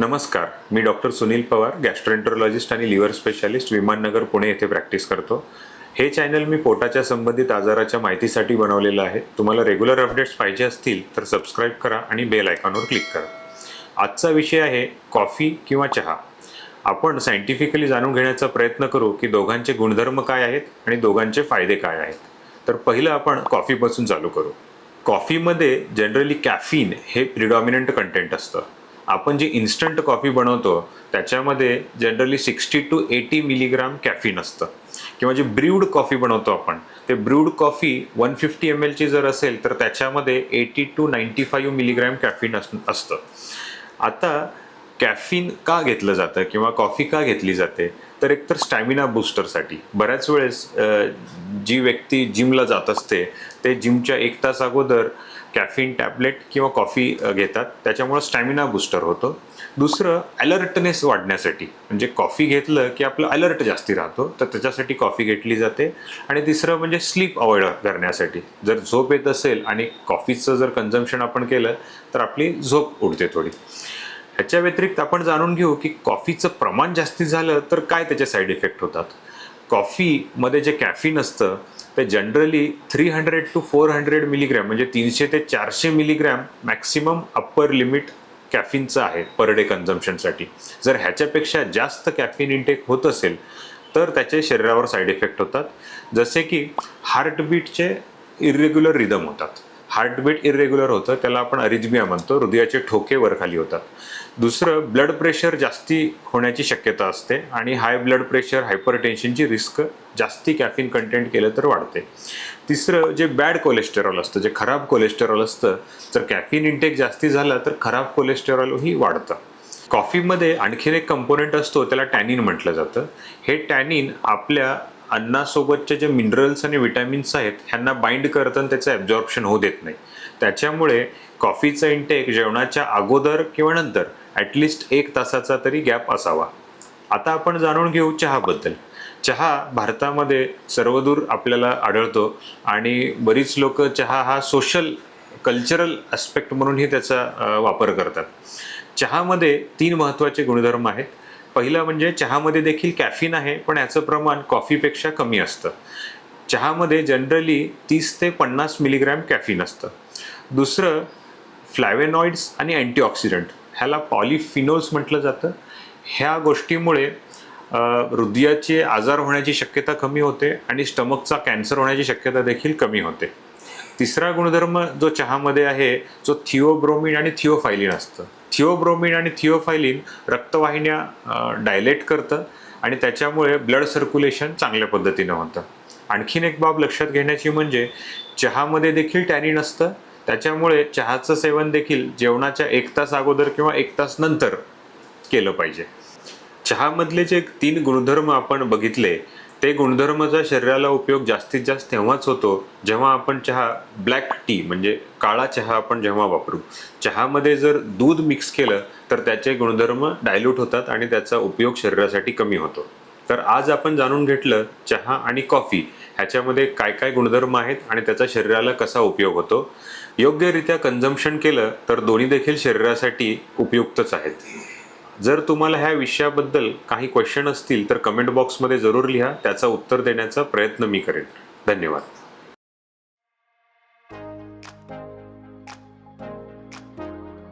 नमस्कार मी doctor Sunil Pawar gastroenterologist आणि लिव्हर स्पेशालिस्ट विमाननगर पुणे येथे प्रॅक्टिस करतो. हे चॅनल मी पोटाच्या संबंधित आजाराच्या माहितीसाठी बनवलेलं आहे. तुम्हाला रेग्युलर अपडेट्स पाहिजे असतील तर सबस्क्राईब करा आणि बेल आयकॉनवर क्लिक करा. आजचा विषय आहे कॉफी किंवा चहा. आपण सायंटिफिकली जाणून घेण्याचा प्रयत्न करू की दोघांचे गुणधर्म काय आहेत आणि दोघांचे फायदे काय आहेत. तर पहिलं आपण कॉफीपासून चालू करू. कॉफीमध्ये जनरली कॅफीन हे प्रिडॉमिनंट कंटेंट असतं. आपण जी इन्स्टंट कॉफी बनवतो त्याच्यामध्ये generally sixty two eighty milligram caffeine असतं. किंवा जी ब्र्यूड कॉफी बनवतो आपण ते brewed coffee one fifty M एलची जर असेल तर त्याच्यामध्ये eighty two ninety five milligram caffeine अस असतं. आता कॅफिन का घेतलं जातं किंवा कॉफी का घेतली जाते तर एकतर स्टॅमिना बूस्टरसाठी बऱ्याच वेळेस जी व्यक्ती जिमला जात असते ते जिमच्या एक तास अगोदर कॅफिन टॅबलेट किंवा कॉफी घेतात. त्याच्यामुळं स्टॅमिना बूस्टर होतो. दुसरं अलर्टनेस वाढण्यासाठी. म्हणजे कॉफी घेतलं की आपलं अलर्ट जास्ती राहतो तर त्याच्यासाठी कॉफी घेतली जाते. आणि तिसरं म्हणजे स्लीप अवॉइड करण्यासाठी. जर झोप येत असेल आणि कॉफीचं जर कन्झम्पशन आपण केलं तर आपली झोप उडते थोडी. ह्याच्या व्यतिरिक्त आपण जाणून घेऊ की कॉफीचं प्रमाण जास्ती झालं तर काय त्याचे साईड इफेक्ट होतात? कॉफीमध्ये जे कॅफिन असतं ते generally three hundred to four hundred milligram म्हणजे तीनशे ते चारशे मिलीग्रॅम मॅक्सिमम अप्पर लिमिट कॅफिनचं आहे पर डे कन्झम्पशनसाठी जर ह्याच्यापेक्षा जास्त कॅफिन इंटेक होत असेल तर त्याचे शरीरावर साईड इफेक्ट होतात. जसे की हार्टबीटचे इरेग्युलर रिदम होतात. हार्टबीट इरेग्युलर होतं त्याला आपण अरिजमिया म्हणतो हृदयाचे ठोके वरखाली होतात. दुसरं ब्लड प्रेशर जास्ती होण्याची शक्यता असते आणि हाय ब्लड प्रेशर हायपर टेन्शनची रिस्क जास्ती कॅफिन कंटेंट केलं तर वाढते. तिसरं जे बॅड कोलेस्टेरॉल असतं जे खराब कोलेस्टेरॉल असतं जर कॅफिन इंटेक जास्ती झाला तर खराब कोलेस्टेरॉलही वाढतं. कॉफीमध्ये आणखीन एक कंपोनेंट असतो त्याला टॅनिन म्हटलं जातं. हे टॅनिन आपल्या अन्नासोबतचे जे मिनरल्स आणि विटॅमिन्स आहेत ह्यांना बाइंड करतं आणि त्याचं ॲब्झॉर्प्शन होऊ देत नाही. त्याच्यामुळे कॉफीचा इंटेक जेवणाच्या अगोदर किंवा नंतर ॲटलिस्ट एक तासाचा तरी गॅप असावा. आता आपण जाणून घेऊ चहाबद्दल. चहा भारतामध्ये सर्वदूर आपल्याला आढळतो आणि बरीच लोक चहा हा सोशल कल्चरल ॲस्पेक्ट म्हणूनही त्याचा वापर करतात. चहामध्ये तीन महत्त्वाचे गुणधर्म आहेत. पहिलं म्हणजे चहामध्ये देखील कॅफिन आहे पण याचं प्रमाण कॉफीपेक्षा कमी असतं. चहामध्ये जनरली तीस ते पन्नास मिलीग्रॅम कॅफिन असतं. दुसरं फ्लॅवेनॉइड्स आणि अँटीऑक्सिडंट. ह्याला पॉलिफिनोल्स म्हटलं जातं. ह्या गोष्टीमुळे हृदयाचे आजार होण्याची शक्यता कमी होते आणि स्टमकचा कॅन्सर होण्याची शक्यता देखील कमी होते. तिसरा गुणधर्म जो चहामध्ये आहे जो थिओब्रोमिन आणि थिओफायलिन असतं. थिओब्रोमिन आणि थिओफायलिन रक्तवाहिन्या डायलेट करतं आणि त्याच्यामुळे ब्लड सर्क्युलेशन चांगल्या पद्धतीनं होतं. आणखीन एक बाब लक्षात घेण्याची म्हणजे चहामध्ये देखील टॅनिन असतं. त्याच्यामुळे चहाचं सेवन देखील जेवणाच्या एक तास अगोदर किंवा एक तास नंतर केलं पाहिजे. चहामधले जे तीन गुणधर्म आपण बघितले ते गुणधर्माचा शरीराला उपयोग जास्तीत जास्त तेव्हाच होतो जेव्हा आपण चहा ब्लॅक टी म्हणजे काळा चहा आपण जेव्हा वापरू. चहामध्ये जर दूध मिक्स केलं तर त्याचे गुणधर्म डायल्यूट होतात आणि त्याचा उपयोग शरीरासाठी कमी होतो. तर आज आपण जाणून घेतलं चहा आणि कॉफी ह्याच्यामध्ये काय काय गुणधर्म आहेत आणि त्याचा शरीराला कसा उपयोग होतो. योग्यरित्या कन्झम्पशन केलं तर दोन्ही देखील शरीरासाठी उपयुक्तच आहेत. जर तुम्हाला ह्या विषयाबद्दल काही क्वेश्चन असतील तर कमेंट बॉक्समध्ये जरूर लिहा. त्याचं उत्तर देण्याचा प्रयत्न मी करेन. धन्यवाद.